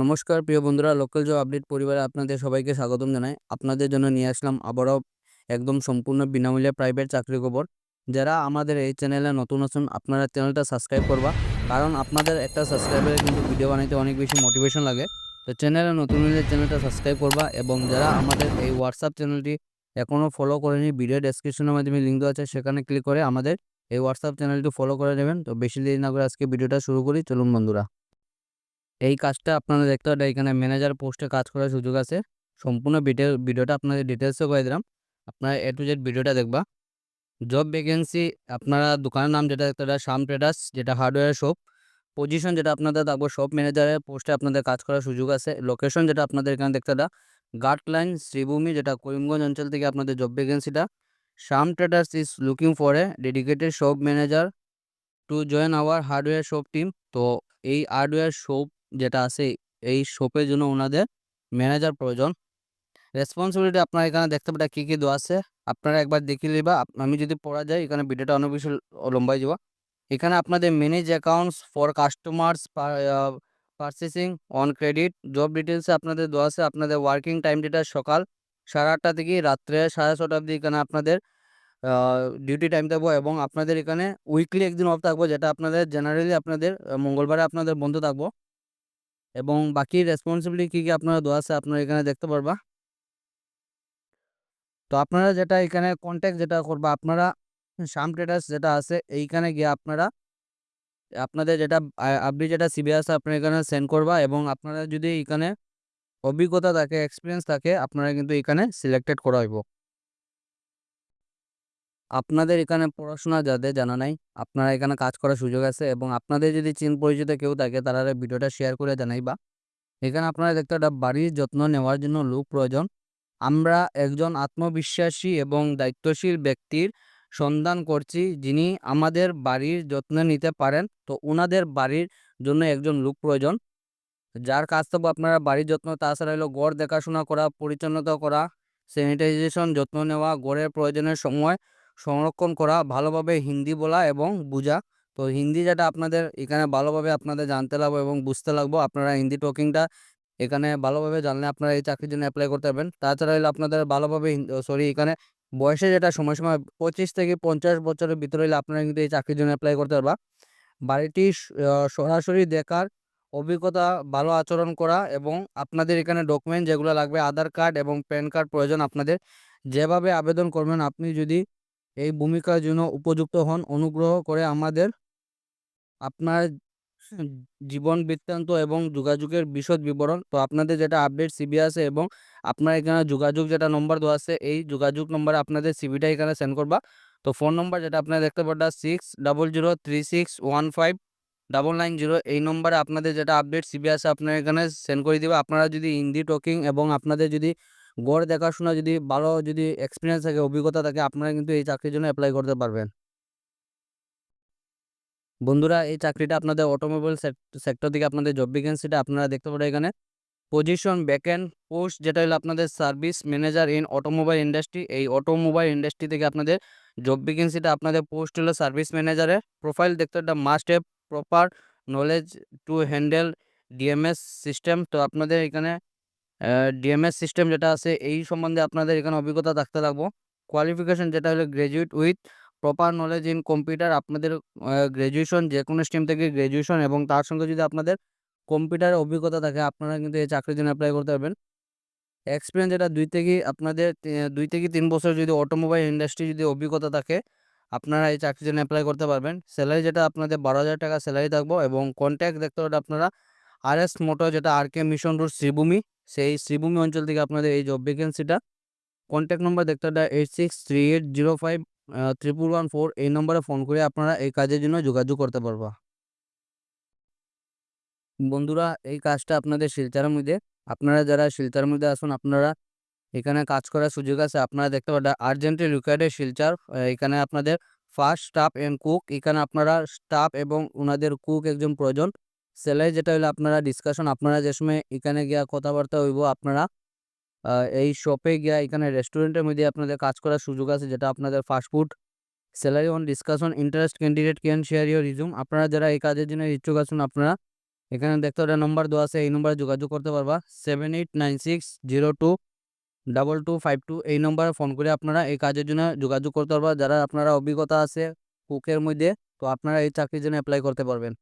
নমস্কার, প্রিয় বন্ধুরা। লোকাল জব আপডেট পরিবারে আপনাদের সবাইকে স্বাগতম জানাই। আপনাদের জন্য নিয়ে আসলাম আবারও একদম সম্পূর্ণ বিনামূল্যে প্রাইভেট চাকরি খবর। যারা আমাদের এই চ্যানেলে নতুন আছেন, আপনারা চ্যানেলটা সাবস্ক্রাইব করবা। কারণ আপনাদের একটা সাবস্ক্রাইবারে কিন্তু ভিডিও বানাইতে অনেক বেশি মোটিভেশন লাগে। তো চ্যানেলে নতুন হলে চ্যানেলটা সাবস্ক্রাইব করবা এবং যারা আমাদের এই হোয়াটসঅ্যাপ চ্যানেলটি এখনও ফলো করেনি ভিডিও ডেসক্রিপশনের মাধ্যমে লিঙ্ক দেওয়া আছে, সেখানে ক্লিক করে আমাদের এই হোয়াটসঅ্যাপ চ্যানেলটি ফলো করে নেবেন। তো বেশি দেরি না করে আজকে ভিডিওটা শুরু করি। চলুন বন্ধুরা। এই কাজটা আপনারা দেখতে পারেন এখানে ম্যানেজার পোস্টে কাজ করার সুযোগ আছে। সম্পূর্ণ ভিডিও ভিডিওটা আপনাদের ডিটেলসে করে দিলাম। আপনারা এ টু জেড ভিডিওটা দেখবা। জব ভ্যাকেন্সি আপনারা দোকানের নাম যেটা দেখতে পারেন শাম ট্রেডার্স যেটা হার্ডওয়্যার শপ পজিশন যেটা আপনাদের থাকব শপ ম্যানেজারের পোস্টে আপনাদের কাজ করার সুযোগ আছে। লোকেশন যেটা আপনাদের এখানে দেখতে পারেন গার্ডলাইন শ্রীভূমি যেটা করিমগঞ্জ অঞ্চল থেকে আপনাদের job ভ্যাকেন্সিটা Shyam traders is looking for a dedicated shop manager to join our hardware shop team তো এই হার্ডওয়্যার শপ যেটা আছে এই শপের জন্য ওনাদের ম্যানেজার প্রয়োজন। রেসপন্সিবিলিটি আপনারা এখানে দেখতে পারেন কী কী দেওয়া আছে। আপনারা একবার দেখে নিবা। আমি যদি পড়া যাই, এখানে ভিডিওটা অনেক বেশি লম্বাই যাব। এখানে আপনাদের manage accounts for customers purchasing on credit job ডিটেলসে আপনাদের দেওয়া আছে। আপনাদের ওয়ার্কিং টাইম যেটা সকাল সাড়ে আটটা থেকে রাত্রে সাড়ে ছটা অবধি এখানে আপনাদের ডিউটি টাইম থাকব এবং আপনাদের এখানে উইকলি একদিন অফ থাকব, যেটা আপনাদের জেনারেলি আপনাদের মঙ্গলবারে আপনাদের বন্ধ থাকব। এবং বাকি রেসপন্সিবিলিটি কী কী আপনারা দেওয়া আছে আপনারা এখানে দেখতে পারবা। তো আপনারা যেটা এখানে কন্ট্যাক্ট যেটা করবা, আপনারা শাম ট্রেডার্স যেটা আছে, এইখানে গিয়ে আপনারা আপনাদের যেটা আপনি যেটা সিবি আছে আপনারা এখানে সেন্ড করবা এবং আপনারা যদি এখানে অভিজ্ঞতা থাকে এক্সপিরিয়েন্স থাকে, আপনারা কিন্তু এখানে সিলেক্টেড করা হইব। আপনাদের এখানে পড়াশোনা যাদের জানা নাই, আপনারা এখানে কাজ করার সুযোগ আছে এবং আপনাদের যদি চিন পরিচিত কেউ থাকে, তারা ভিডিওটা শেয়ার করে জানাইবা। এখানে আপনারা দেখতে একটা বাড়ির যত্ন নেওয়ার জন্য লোক প্রয়োজন। আমরা একজন আত্মবিশ্বাসী এবং দায়িত্বশীল ব্যক্তির সন্ধান করছি, যিনি আমাদের বাড়ির যত্ন নিতে পারেন। তো ওনাদের বাড়ির জন্য একজন লোক প্রয়োজন। যার কাজ থাকবে আপনারা বাড়ির যত্ন, তাছাড়া হলো গড় দেখাশোনা করা, পরিচ্ছন্নতা করা স্যানিটাইজেশন যত্ন নেওয়া, গড়ের প্রয়োজনের সময় সংরক্ষণ করা, ভালোভাবে হিন্দি বলা এবং বোঝা। তো হিন্দি যেটা আপনাদের এখানে ভালোভাবে আপনাদের জানতে লাগবে এবং বুঝতে লাগবে আপনারা হিন্দি টকিংটা এখানে ভালোভাবে জানলে আপনারা এই চাকরির জন্য অ্যাপ্লাই করতে পারবেন। তাছাড়া হলে আপনাদের ভালোভাবে সরি এখানে বয়সে যেটা সময় সময় পঁচিশ থেকে পঞ্চাশ বছরের ভিতরে হলে আপনারা কিন্তু এই চাকরির জন্য অ্যাপ্লাই করতে পারবা। বাড়িটি সরাসরি দেখার অভিজ্ঞতা, ভালো আচরণ করা এবং আপনাদের এখানে ডকুমেন্ট যেগুলো লাগবে, আধার কার্ড এবং প্যান কার্ড প্রয়োজন আপনাদের। যেভাবে আবেদন করবেন, আপনি যদি এই ভূমিকার জন্য উপযুক্ত হন। অনুগ্রহ করে আমাদের আপনার জীবন বৃত্তান্ত এবং যোগাযোগের বিশদ বিবরণ। তো আপনাদের যেটা আপডেট সিবি আছে এবং আপনার এখানে যোগাযোগ যেটা নম্বর দেওয়া আছে, এই যোগাযোগ নম্বরে আপনাদের সিবিটা এখানে সেন্ড করবা। তো ফোন নম্বর যেটা আপনারা দেখতে পারটা six double zero three six one five double nine zero এই নম্বরে আপনাদের যেটা আপডেট সিবি আছে, আপনার এখানে সেন্ড করে দিবে। আপনারা যদি হিন্দি টকিং এবং আপনাদের যদি গড় দেখাশোনা যদি ভালো যদি এক্সপিরিয়েন্স থাকে, অভিজ্ঞতা থাকে, আপনারা কিন্তু এই চাকরির জন্য অ্যাপ্লাই করতে পারবেন। বন্ধুরা, এই চাকরিটা আপনাদের অটোমোবাইল সেক্টর থেকে আপনাদের জব ভ্যাকেন্সিটা আপনারা দেখতে পারেন এখানে। পজিশন ব্যাকএন্ড পোস্ট যেটা হলো আপনাদের service manager in automobile industry এই অটোমোবাইল ইন্ডাস্ট্রি থেকে আপনাদের জব ভ্যাকেন্সিটা আপনাদের পোস্ট হলো সার্ভিস ম্যানেজারের প্রোফাইল দেখতে একটা must have proper knowledge to handle DMS system তো আপনাদের এখানে ডিএমএস সিস্টেম যেটা আছে, এই সম্বন্ধে আপনাদের এখানে অভিজ্ঞতা থাকতে লাগবো কোয়ালিফিকেশন যেটা হলো graduate with proper knowledge in computer আপনাদের গ্র্যাজুয়েশন যে কোনো স্ট্রিম থেকে গ্র্যাজুয়েশন এবং তার সঙ্গে যদি আপনাদের কম্পিউটারের অভিজ্ঞতা থাকে, আপনারা কিন্তু এই চাকরির জন্য অ্যাপ্লাই করতে পারবেন। এক্সপিরিয়েন্স যেটা দুই থেকে, আপনাদের দুই থেকে তিন বছর যদি অটোমোবাইল ইন্ডাস্ট্রি যদি অভিজ্ঞতা থাকে, আপনারা এই চাকরির জন্য অ্যাপ্লাই করতে পারবেন। স্যালারি যেটা আপনাদের বারো হাজার টাকা স্যালারি থাকব এবং কন্ট্যাক্ট দেখতে পারেন আপনারা আর এস মোটর যেটা R K mission road Sribhumi সেই শ্রীভূমি অঞ্চল থেকে আপনাদের এই জব ভ্যাকেন্সিটা কন্ট্যাক্ট নম্বর দেখতে পারেন eight six three eight zero five triple one four এই নম্বরে ফোন করে আপনারা এই কাজের জন্য যোগাযোগ করতে পারবা। বন্ধুরা, এই কাজটা আপনাদের শিলচারের মধ্যে, আপনারা যারা শিলচারের মধ্যে আসুন আপনারা এখানে কাজ করার সুযোগ আছে। আপনারা দেখতে পারেন আর্জেন্টলি রিকোয়ার্ডেড শিলচার এখানে আপনাদের ফার্স্ট স্টাফ অ্যান্ড কুক এখানে আপনারা স্টাফ এবং ওনাদের কুক একজন প্রয়োজন। স্যালারি যেটা হলো আপনারা ডিসকাশন আপনারা যে সময় এখানে গিয়া কথাবার্তা হইব, আপনারা এই শপে গিয়া এখানে রেস্টুরেন্টের মধ্যে আপনাদের কাজ করার সুযোগ আছে, যেটা আপনাদের fast food salary on discussion interest candidate can share your resume আপনারা যারা এই কাজের জন্য ইচ্ছুক আছেন, আপনারা এখানে দেখতে একটা নম্বর দেওয়া আছে, এই নম্বরে যোগাযোগ করতে পারবা। Seven eight nine six zero two double two five two এই নম্বরে ফোন করে আপনারা এই কাজের জন্য যোগাযোগ করতে পারবা। যারা আপনারা অভিজ্ঞতা আছে কুকের মধ্যে, তো আপনারা এই চাকরির জন্য অ্যাপ্লাই করতে পারবেন।